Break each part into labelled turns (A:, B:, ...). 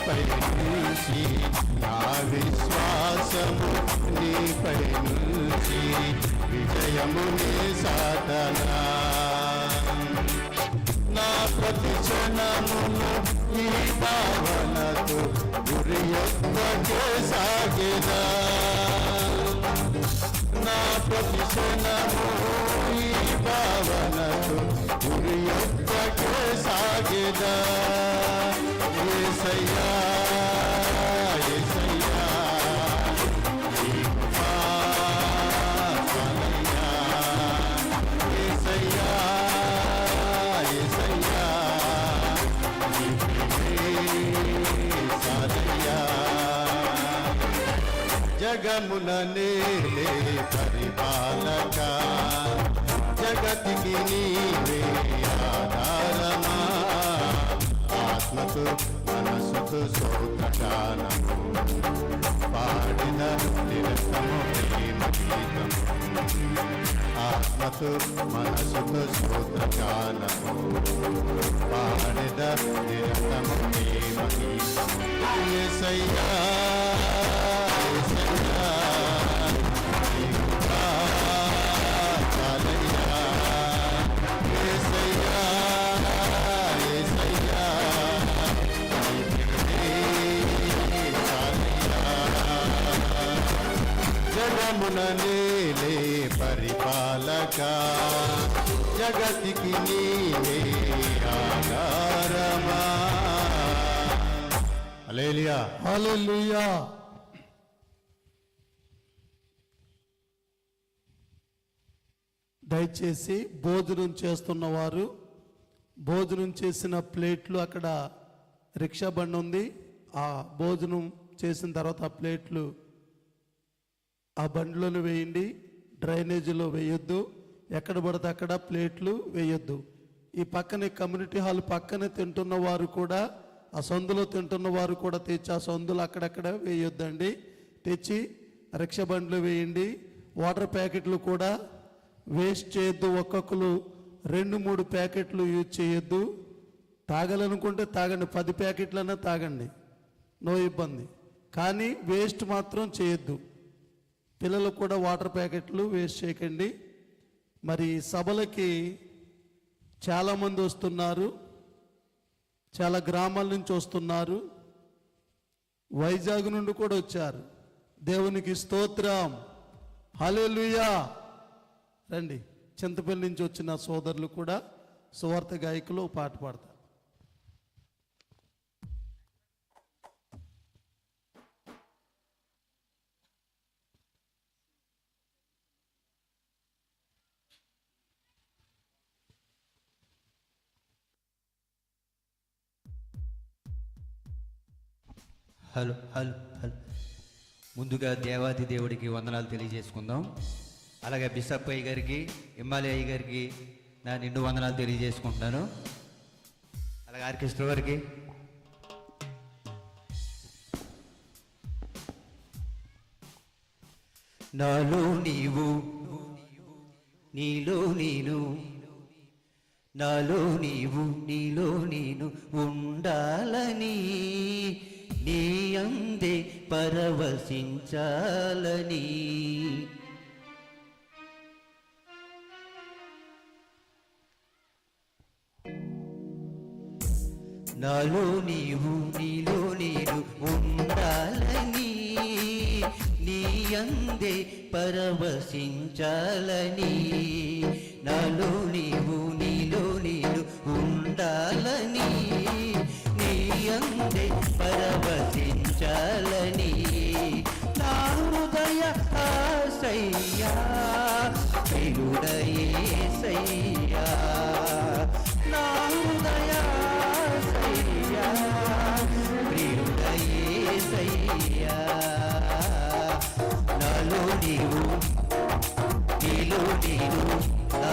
A: నీపై నుంచి నా విశ్వాసము నీపై నుంచి విజయము నీ సాధనా. నా ప్రతి క్షణమును ఈ భావనతో గురి యొక్కకే సాగినా నా ప్రతి క్షణము ఈ భావనతో గురి యొక్కకే సాగినా ఏసయ్యా ఏసయ్యా ఏసయ్యా ఏసయ్యా నీవే జగమున నేలే పరిపాలక జగతికి నీవే ఆధారమా? ఆత్మతో మనసుకు సోత్రగానము పాడిన నిరతము ప్రేమ గీతము ఆత్మకు మనసుకు సూత్రగానము పాడిన నిరతము ప్రేమ గీతము యేసయ్యా యేసయ్యా జగమున నేలే పరిపాలక జగతికి నీవే ఆధారమా? అలేలియా.
B: అలేలియా. దయచేసి భోజనం చేస్తున్న వారు భోజనం చేసిన ప్లేట్లు అక్కడ రిక్షా బండి ఉంది. ఆ భోజనం చేసిన తర్వాత ఆ ప్లేట్లు ఆ బండ్లను వేయండి డ్రైనేజీలో వేయొద్దు ఎక్కడ పడితే అక్కడ ప్లేట్లు వేయొద్దు. ఈ పక్కనే కమ్యూనిటీ హాల్ పక్కనే తింటున్న వారు కూడా ఆ సందులో తింటున్న వారు కూడా తెచ్చి ఆ సందులు అక్కడక్కడ వేయొద్దండి. తెచ్చి రిక్షా బండ్లు వేయండి వాటర్ ప్యాకెట్లు కూడా వేస్ట్ చేయొద్దు ఒక్కొక్కరు రెండు మూడు ప్యాకెట్లు యూజ్ చేయొద్దు. తాగాలనుకుంటే తాగండి పది ప్యాకెట్లన్నా తాగండి నో ఇబ్బంది. కానీ వేస్ట్ మాత్రం చేయొద్దు. పిల్లలకు కూడా వాటర్ ప్యాకెట్లు వేస్ట్ చేయకండి. మరి సభలకి చాలామంది వస్తున్నారు. చాలా గ్రామాల నుంచి వస్తున్నారు. వైజాగ్ నుండి కూడా వచ్చారు. దేవునికి స్తోత్రం. హల్లెలూయా. రండి. చింతపల్లి నుంచి వచ్చిన సోదరులు కూడా సువార్త గాయకులు పాట పాడతారు.
C: Hello hello hello. ముందుగా దేవాది దేవుడికి వందనాలు తెలియజేసుకుందాం. అలాగే బిసప్ అయ్య గారికి ఇమ్మాలి అయ్య గారికి నా నిండు వందనాలు తెలియజేసుకుంటున్నాను. అలాగే ఆర్కెస్ట్రా వారికి. నాలో నీవు నీలో నేను నాలో నీవు నీలో నేను ఉండాలని నీ అందే పరవశించాలని. నాలో నీవు నీలో నేను ఉండాలని. నీ అందే పరవశించాలని. నాలో నీవు నీలో నేను ఉండాలని. అందే పరవశించాలని నా హృదయ ఆశయ్యా ప్రియుడయేసయ్యా నా హృదయ ఆశయ్యా ప్రియుడయేసయ్యా నాలో నీవు నీలో నేను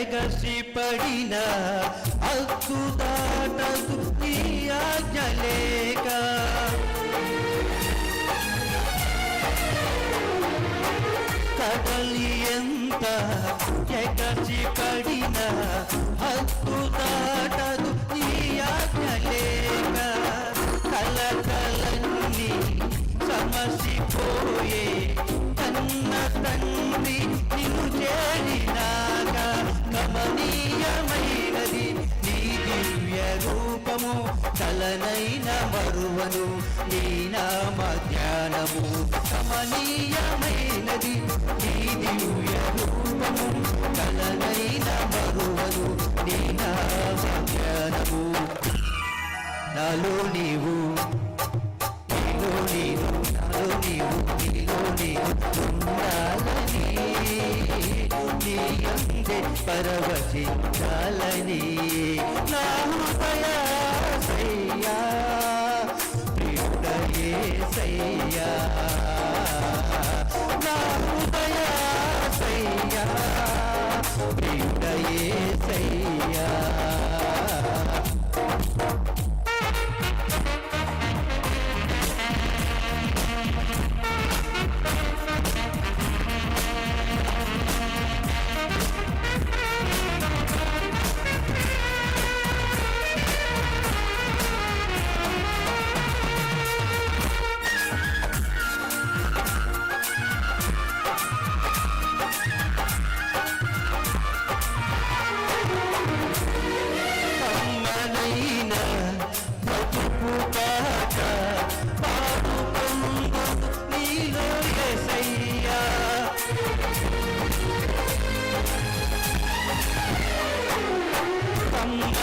C: ఎగసి పడిన హక్కు దాటదు నీ ఆజ్ఞలేక కదలి ఎంత ఎగసి పడిన చలనైన మరువను నీ నామ ధ్యానము గమనీయమైనది నీ దివ్య రూపము. కలనైన మరువను నీ నామ ధ్యానము నాలో నీవు నీలో నీవు నాలో నీవు నీలో నీవు ఉండాలని. నీ అందే పరవశించాలని. నా హృదయా హృదయాసయ్యా ప్రియుడయే సయ్యా. నా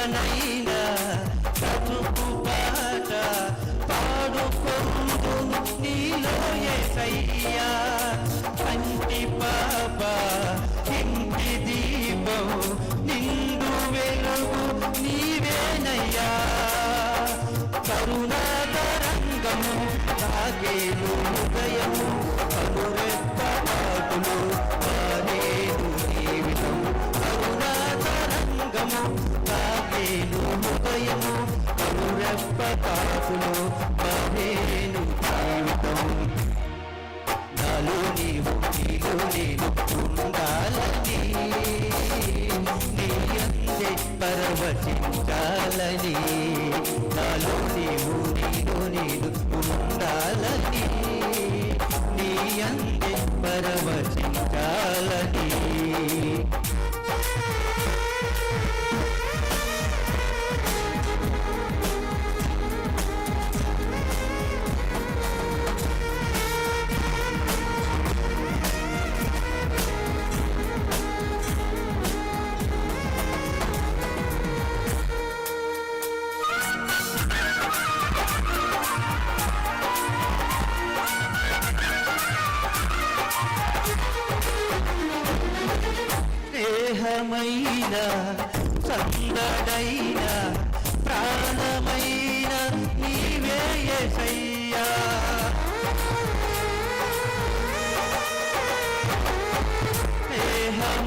C: కమ్మనైన బ్రతుకు పాట పాడుకుందు నీలో యేసయ్యా కంటి పాప ఇంటి దీపం నిండు వెలుగు నీవేనయ్యా. కరుణాతరంగము తాగేను హృదయము కనురెప్పపాటులు మారేను జీవితం. కరుణాతరంగము తాగేను హృదయము కనురెప్పపాటులు మారేను జీవితం నాలో నీవు నీలో నేను ఉండాలని నీ అందే పరవచించాలని నాలో నీవు నీలో నేను ఉండాలని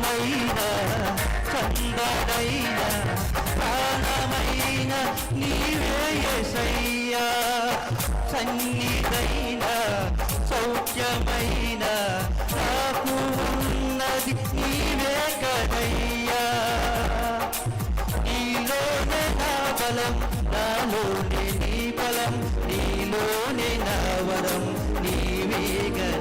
C: స్నేహమైన సందడైన ప్రాణమైన నీవే యేసయ్యా సన్నిధైన సౌఖ్యమైన నాకు ఉన్నది నీవే కదయ్యా నీలోనే నా బలం నాలోనే నీ బలం నీలోనే నా వరం నీవే గద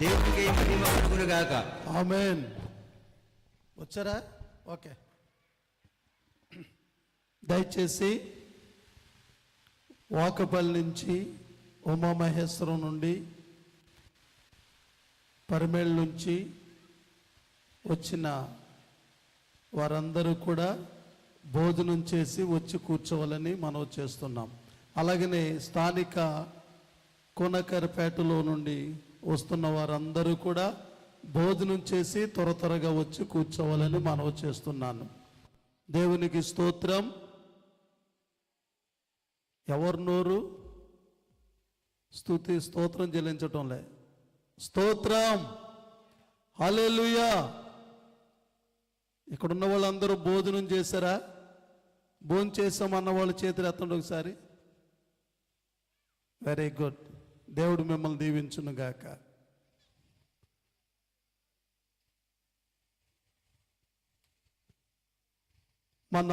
C: దేవుడికి మహిమ కలుగునుగాక
B: ఆమెన్. వచ్చారా? ఓకే. దయచేసి వాకపల్లి నుంచి ఉమామహేశ్వరం నుండి పరిమేళ నుంచి వచ్చిన వారందరూ కూడా భోజనం చేసి వచ్చి కూర్చోవాలని మనం చేస్తున్నాం. అలాగనే స్థానిక కోనకరపేటలో నుండి వస్తున్న వారందరూ కూడా భోజనం చేసి త్వర త్వరగా వచ్చి కూర్చోవాలని మనవి చేస్తున్నాను. దేవునికి స్తోత్రం. ఎవరి నోరు? స్థుతి స్తోత్రం చెల్లించటంలే స్తోత్రం. హల్లెలూయా. ఇక్కడున్న వాళ్ళందరూ భోజనం చేశారా? భోజనం చేసామన్న వాళ్ళ చేతులు ఎత్తండి ఒకసారి. వెరీ గుడ్ దేవుడు మిమ్మల్ని దీవించును గాక. మన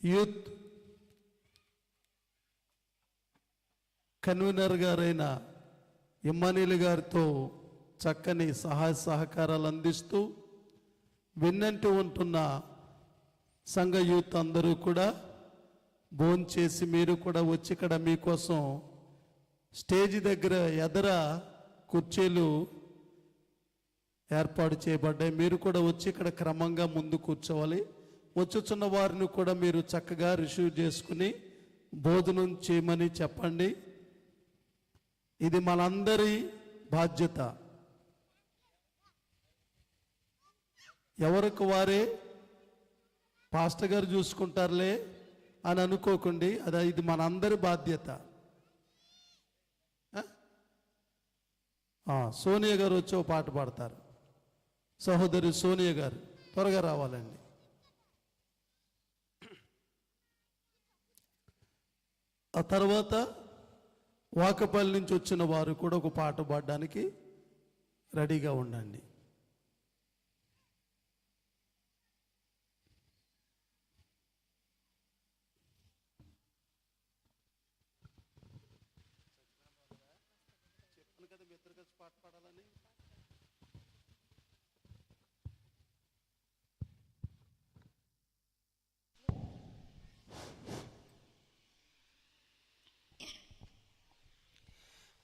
B: యూత్ కన్వీనర్ గారైన ఇమ్మానీలు గారితో చక్కని సహాయ సహకారాలు అందిస్తూ విన్నంటి ఉంటున్న సంఘ యూత్ అందరూ కూడా భోంచేసి మీరు కూడా వచ్చి ఇక్కడ మీకోసం స్టేజ్ దగ్గర ఎదర కుర్చీలు ఏర్పాటు చేయబడ్డాయి. మీరు కూడా వచ్చి ఇక్కడ క్రమంగా ముందు కూర్చోవాలి. వచ్చుచున్న వారిని కూడా మీరు చక్కగా రిసీవ్ చేసుకుని బోధనం చేయమని చెప్పండి. ఇది మనందరి బాధ్యత. ఎవరికి వారే? పాస్టర్ గారు చూసుకుంటారులే. అని అనుకోకండి అది ఇది మనందరి బాధ్యత. సోనియా గారు వచ్చి ఓ పాట పాడతారు. సహోదరి సోనియా గారు త్వరగా రావాలండి. ఆ తర్వాత వాకపల్లి నుంచి వచ్చిన వారు కూడా ఒక పాట పాడడానికి రెడీగా ఉండండి.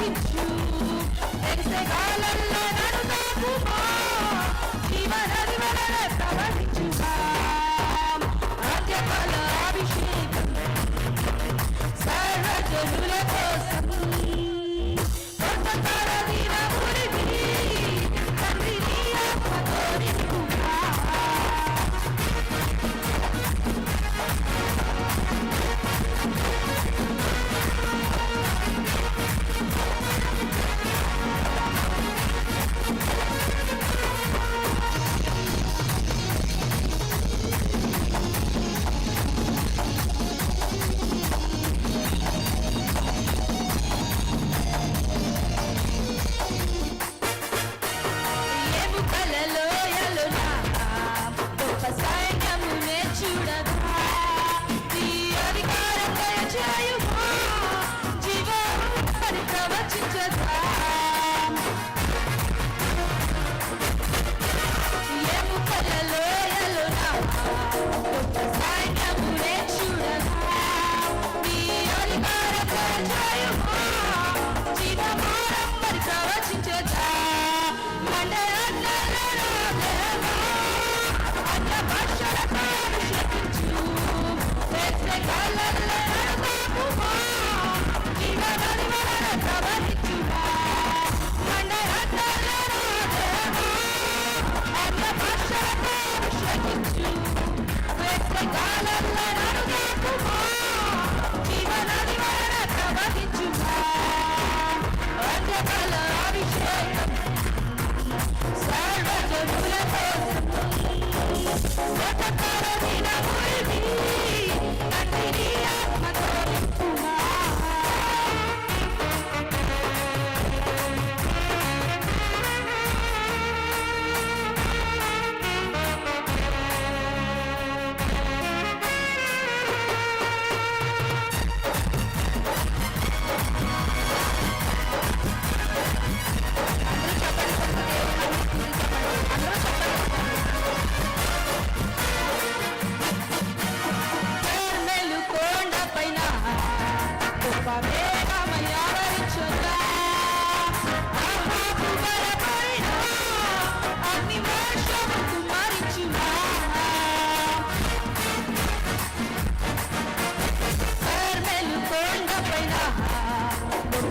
D: అభిషేకించు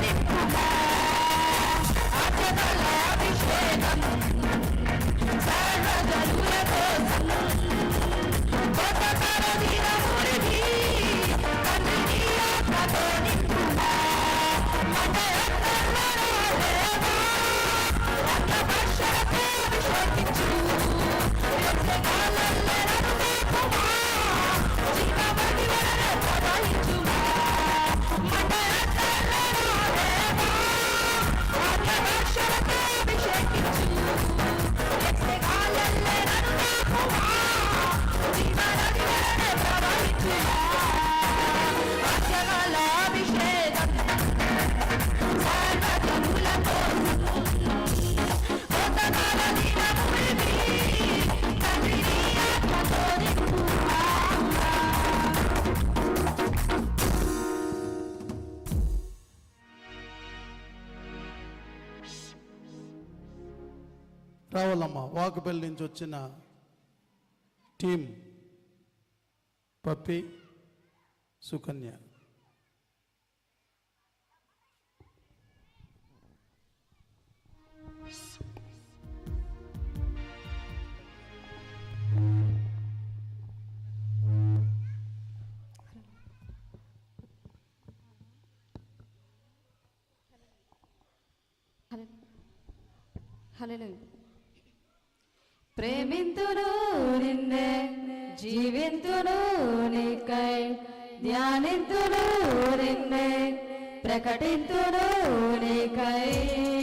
D: Thank you.
E: రావాలమ్మ వాకపల్లి నుంచి వచ్చిన టీం పప్పి సుకన్య Hallelujah. പ്രേമിന്തുനു നിന്നെ ജീവിന്തുനു നീക്കൈ ധ്യാനിന്തുനു നിന്നെ പ്രകടിന്തുനു നീക്കൈ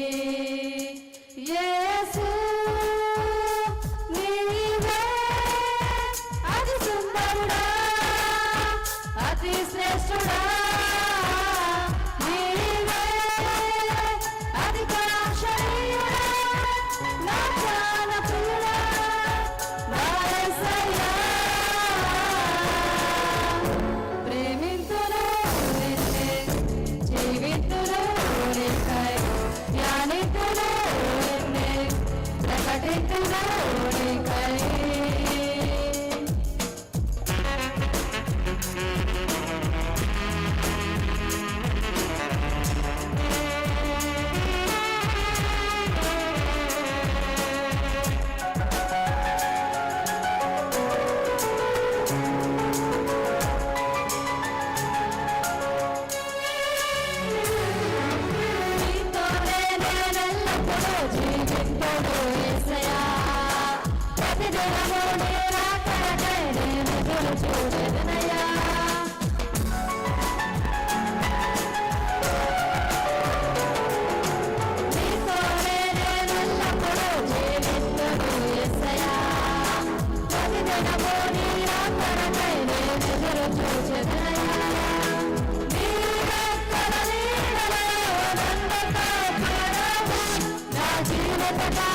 E: da da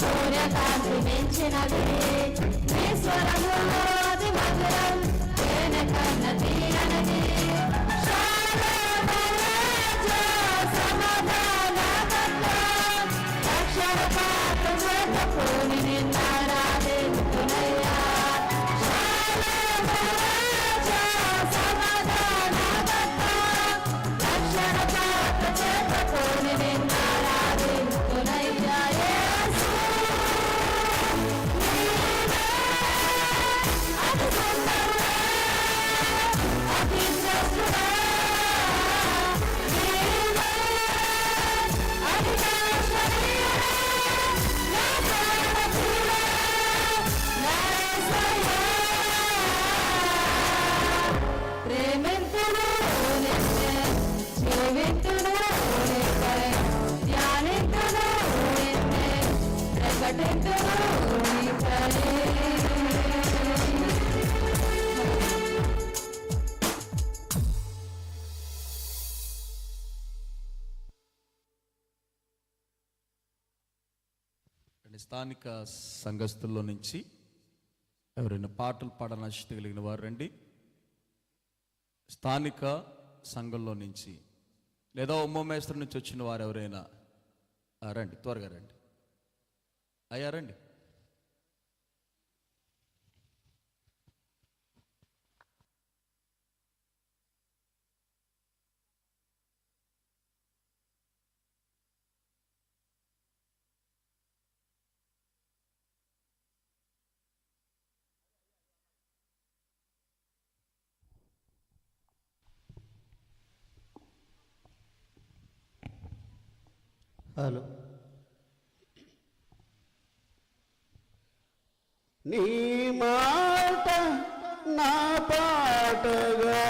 E: సూర్యకాంతి మించినది నీ స్వరము మధురం తేనె కన్న తీయనది
F: స్థానిక సంఘస్థుల్లో నుంచి ఎవరైనా పాటలు పాడనాశక్తి కలిగిన వారు రండి. స్థానిక సంఘంలో నుంచి లేదా ఉమ్మేశ్వరం నుంచి వచ్చిన వారు ఎవరైనా రండి త్వరగా రండి. అయ్యా రండి.
B: హలో.
G: నీ మాట నా పాటగా